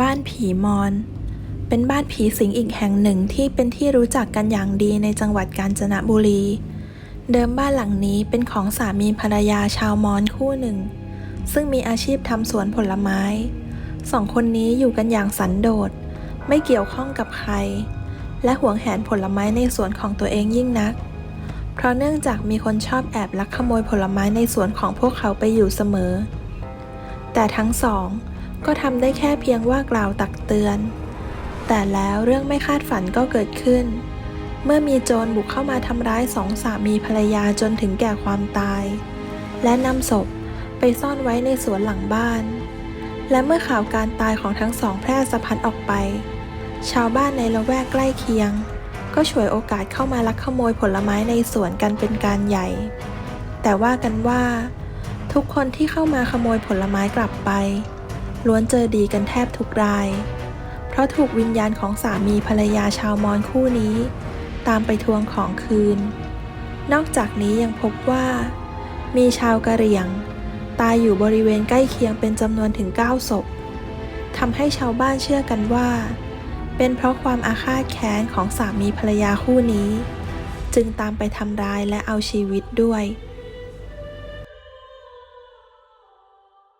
บ้านผีมอนเป็นบ้านผีสิงอีกแห่งหนึ่งที่เป็นที่รู้จักกันอย่างดีในจังหวัดกาญจนบุรี เดิมบ้านหลังนี้เป็นของสามีภรรยาชาวมอญคู่หนึ่ง ซึ่งมีอาชีพทำสวนผลไม้ สองคนนี้อยู่กันอย่างสันโดษ ไม่เกี่ยวข้องกับใคร และหวงแหนผลไม้ในสวนของตัวเองยิ่งนัก เพราะเนื่องจากมีคนชอบแอบลักขโมยผลไม้ในสวนของพวกเขาไปอยู่เสมอ แต่ทั้งสอง ก็ทำได้แค่เพียงว่ากล่าวตักเตือน แต่แล้วเรื่องไม่คาดฝันก็เกิดขึ้น เมื่อมีโจรบุกเข้ามาทำร้ายสองสามีภรรยาจนถึงแก่ความตาย และนำศพไปซ่อนไว้ในสวนหลังบ้าน และเมื่อข่าวการตายของทั้งสองแพร่สะพัดออกไป ชาวบ้านในละแวกใกล้เคียง ก็ฉวยโอกาสเข้ามาลักขโมยผลไม้ในสวนกันเป็นการใหญ่ แต่ว่ากันว่า ทุกคนที่เข้ามาขโมยผลไม้กลับไป ล้วนเจอดีกันแทบทุกราย เพราะถูกวิญญาณของสามีภรรยาชาวมอญคู่นี้ ตามไปทวงของคืน นอกจากนี้ยังพบว่า มีชาวกะเหรี่ยง ตายอยู่บริเวณใกล้เคียงเป็นจำนวนถึง 9 ศพทำให้ชาวบ้านเชื่อกันว่า เป็นเพราะความอาฆาตแค้นของสามีภรรยาคู่นี้ จึงตามไปทำร้ายและเอาชีวิตด้วย